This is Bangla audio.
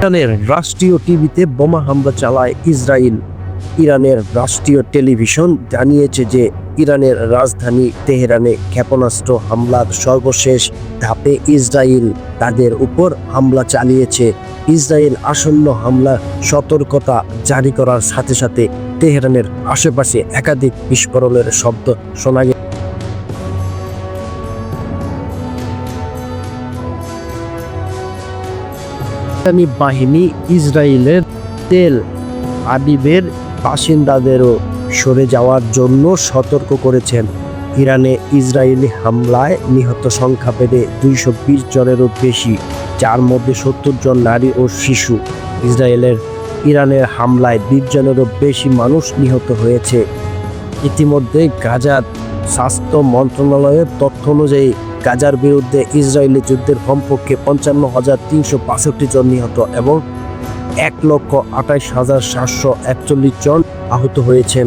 ইরানের রাষ্ট্রীয় টিভিতে বোমা হামলা চালায় ইসরায়েল। ইরানের রাষ্ট্রীয় টেলিভিশন জানিয়েছে যে ইরানের রাজধানী তেহরানে ক্ষেপণাস্ত্র হামলার সর্বশেষ ধাপে ইসরায়েল তাদের উপর হামলা চালিয়েছে। ইসরায়েল আসন্ন হামলা সতর্কতা জারি করার সাথে সাথে তেহরানের আশেপাশে একাধিক বিস্ফোরণের শব্দ শোনা গেছে। ইসরায়েলি বাহিনী ইসরায়েলের তেল আবিবের বাসিন্দাদেরও সরে যাওয়ার জন্য সতর্ক করেছেন। ইরানে ইসরায়েলি হামলায় নিহত সংখ্যা বেড়ে দুইশো বিশ জনেরও বেশি, যার মধ্যে সত্তর জন নারী ও শিশু। ইসরায়েলের ইরানের হামলায় বিশ জনেরও বেশি মানুষ নিহত হয়েছে। ইতিমধ্যে গাজার স্বাস্থ্য মন্ত্রণালয়ের তথ্য অনুযায়ী গাজার বিরুদ্ধে ইসরায়েলি যুদ্ধের কমপক্ষে পঞ্চান্ন হাজার তিনশো বাষট্টি জন নিহত এবং এক লক্ষ আঠাশ হাজার সাতশো একচল্লিশ জন আহত হয়েছেন।